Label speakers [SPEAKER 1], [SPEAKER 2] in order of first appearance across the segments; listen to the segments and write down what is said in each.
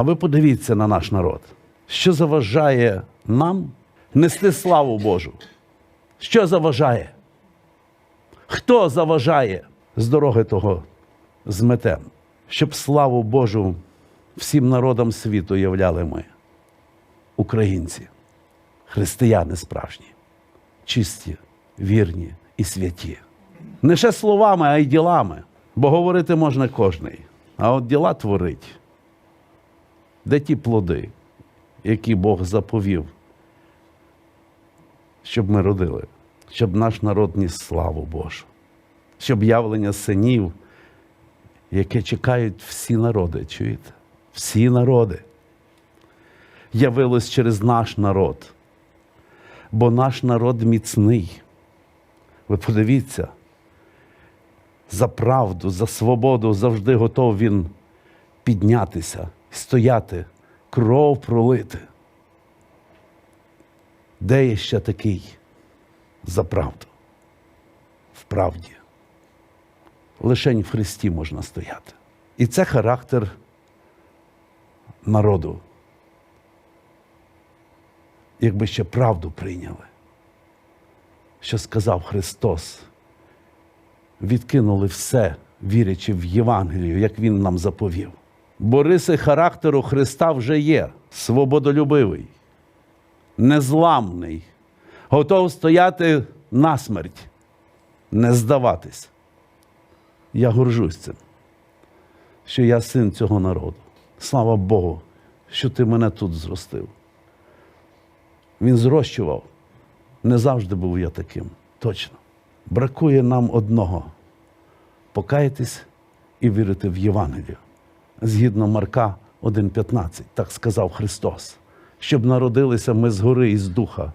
[SPEAKER 1] А ви подивіться на наш народ, що заважає нам нести славу Божу. Що заважає? Хто заважає з дороги того зметем, щоб славу Божу всім народам світу являли ми, українці, християни справжні, чисті, вірні і святі. Не ще словами, а й ділами, бо говорити можна кожний, а от діла творить. Де ті плоди, які Бог заповів, щоб ми родили, щоб наш народ ніс славу Божу, щоб явлення синів, яке чекають всі народи, чуєте? Всі народи явилось через наш народ. Бо наш народ міцний. Ви подивіться, за правду, за свободу завжди готов він піднятися, стояти, кров пролити. Де є ще такий за правду? В правді. Лишень в Христі можна стояти. І це характер народу. Якби ще правду прийняли, що сказав Христос, відкинули все, вірячи в Євангелію, як Він нам заповів. Бо риси характеру Христа вже є свободолюбивий, незламний, готов стояти насмерть, не здаватись. Я горжусь цим, що я син цього народу. Слава Богу, що ти мене тут зростив. Він зрощував. Не завжди був я таким. Точно. Бракує нам одного покаятись і вірити в Євангелію. Згідно Марка 1,15, так сказав Христос, щоб народилися ми згори і з духа.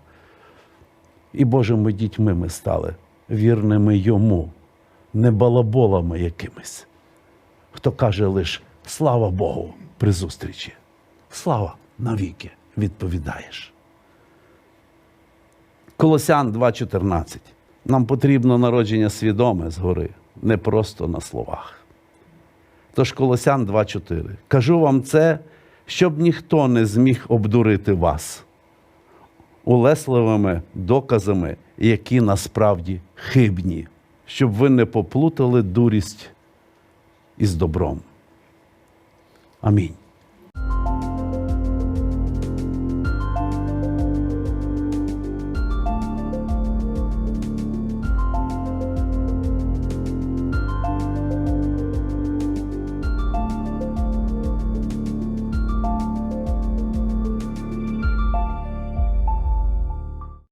[SPEAKER 1] І Божими дітьми ми стали, вірними йому, не балаболами якимись. Хто каже лише слава Богу при зустрічі. Слава навіки відповідаєш. Колосян 2.14. Нам потрібно народження свідоме згори, не просто на словах. Тож Колосян 2.4. Кажу вам це, щоб ніхто не зміг обдурити вас улесливими доказами, які насправді хибні, щоб ви не поплутали дурість із добром. Амінь.